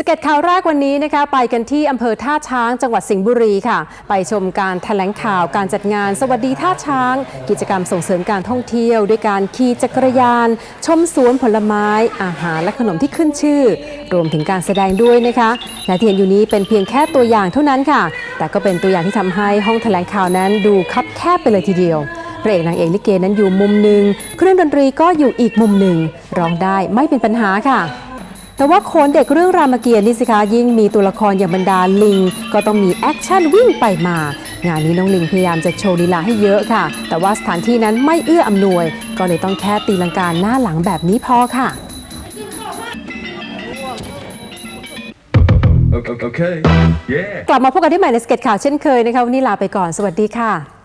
สเก็ตข่าวแรกวันนี้นะคะไปกันที่อำเภอท่าช้างจังหวัดสิงห์บุรีค่ะ ไปชมการแถลงข่าวการจัดงานสวัสดีท่าช้าง กิจกรรมส่งเสริมการท่องเที่ยว ด้วยการขี่จักรยาน ชมสวนผลไม้ อาหารและขนมที่ขึ้นชื่อ รวมถึงการแสดงด้วยนะคะและที่เห็นอยู่นี้เป็นเพียงแค่ตัวอย่างเท่านั้นค่ะ แต่ก็เป็นตัวอย่างที่ทำให้ห้องแถลงข่าวนั้นดูคับแคบไปเลยทีเดียวพระเอกนางเอกลิเกนั้นอยู่มุมหนึ่งเครื่องดนตรีก็อยู่อีกมุมหนึ่งร้องได้ไม่เป็นปัญหาค่ะ แต่ว่าโขนเด็กเรื่องรามเกียรติ์นี่สิคะยิ่งมีตัวละครอย่างบรรดาลิง ก็ต้องมีแอคชั่นวิ่งไปมา งานนี้น้องลิงพยายามจะโชว์ลีลาให้เยอะค่ะ แต่ว่าสถานที่นั้นไม่เอื้ออำนวย ก็เลยต้องแค่ตีลังกาหน้าหลังแบบนี้พอค่ะ Okay. yeah. กลับมาพบกันที่ใหม่ในสเก็ตข่าวเช่นเคยนะคะวันนี้ลาไปก่อนสวัสดีค่ะ